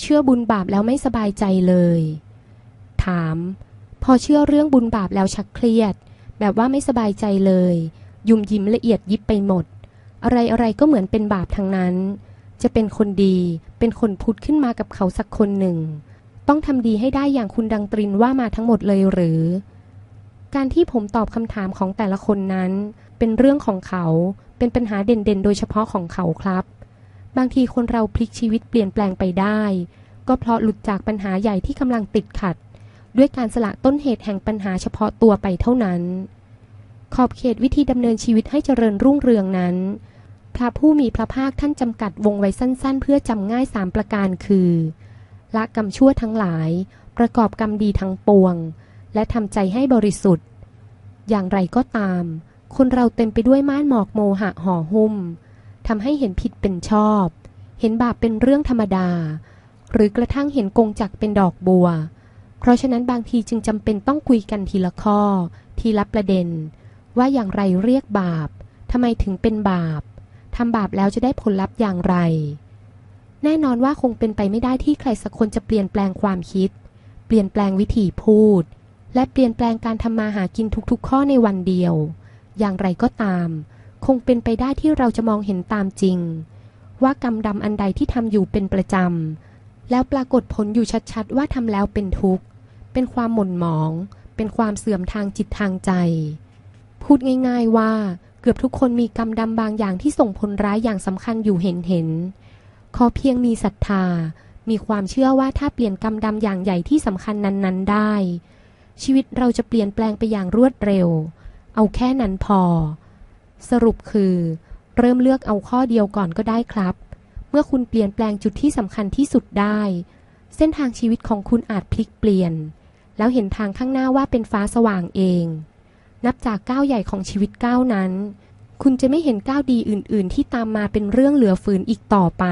เชื่อบุญบาปแล้วไม่สบายใจเลย ถาม พอเชื่อเรื่องบุญบาปแล้วชักเครียด แบบว่าไม่สบายใจเลย ยุ่มยิ้มละเอียดยิบไปหมด อะไรอะไรก็เหมือนเป็นบาปทั้งนั้น จะเป็นคนดี เป็นคนพุทธขึ้นมากับเขาสักคนหนึ่ง ต้องทำดีให้ได้อย่างคุณดังตรินว่ามาทั้งหมดเลยหรือ การที่ผมตอบคำถามของแต่ละคนนั้น เป็นเรื่องของเขา เป็นปัญหาเด่นๆ โดยเฉพาะของเขาครับ บางทีคนเราพลิกชีวิตเปลี่ยนแปลงไปได้ ก็เพราะหลุดจากปัญหาใหญ่ที่กำลังติดขัด ด้วยการสละต้นเหตุแห่งปัญหาเฉพาะตัวไปเท่านั้น ขอบเขตวิธีดำเนินชีวิตให้เจริญรุ่งเรืองนั้น พระผู้มีพระภาคท่านจำกัดวงไว้สั้น ๆ เพื่อจำง่ายสามประการคือละกรรมชั่วทั้งหลาย ประกอบกรรมดีทั้งปวง และทำใจให้บริสุทธิ์ อย่างไรก็ตาม คนเราเต็มไปด้วยม่านหมอกโมหะห่อหุ้ม ทำให้เห็นผิดเป็นชอบ เห็นบาปเป็นเรื่องธรรมดา หรือกระทั่งเห็นกงจักรเป็นดอกบัว เพราะฉะนั้นบางทีจึงจำเป็นต้องคุยกันทีละข้อ ทีละประเด็น ว่าอย่างไรเรียกบาปทำไมถึงเป็นบาปทำบาปแล้วจะได้ผลลัพธ์อย่างไร แน่นอนว่าคงเป็นไปไม่ได้ที่ใครสักคนจะเปลี่ยนแปลงความคิด เปลี่ยนแปลงวิธีพูด และเปลี่ยนแปลงการทำมาหากินทุกๆ ข้อในวันเดียว อย่างไรก็ตาม คงเป็นไปได้ที่เราจะมองเห็นตามจริง ว่ากรรมดำอันใดที่ทำอยู่เป็นประจำ แล้วปรากฏผลอยู่ชัดๆว่าทำแล้วเป็นทุกข์ เป็นความหม่นหมอง เป็นความเสื่อมทางจิตทางใจ พูดง่าย ๆว่า เกือบทุกคนมีกรรมดำบางอย่างที่ส่งผลร้ายอย่างสำคัญอยู่เห็นเห็นๆขอเพียงมีศรัทธา มีความเชื่อว่าถ้าเปลี่ยนกรรมดำอย่างใหญ่ที่สำคัญนั้น ๆ ได้ ชีวิตเราจะเปลี่ยนแปลงไปอย่างรวดเร็ว เอาแค่นั้นพอ สรุปคือ เริ่มเลือกเอาข้อเดียวก่อนก็ได้ครับ เมื่อคุณเปลี่ยนแปลงจุดที่สำคัญที่สุดได้ เส้นทางชีวิตของคุณอาจพลิกเปลี่ยน แล้วเห็นทางข้างหน้าว่าเป็นฟ้าสว่างเอง นับจากก้าวใหญ่ของชีวิตก้าวนั้น คุณจะไม่เห็นก้าวดีอื่น ๆ ที่ตามมาเป็นเรื่องเหลือฝืนอีกต่อไป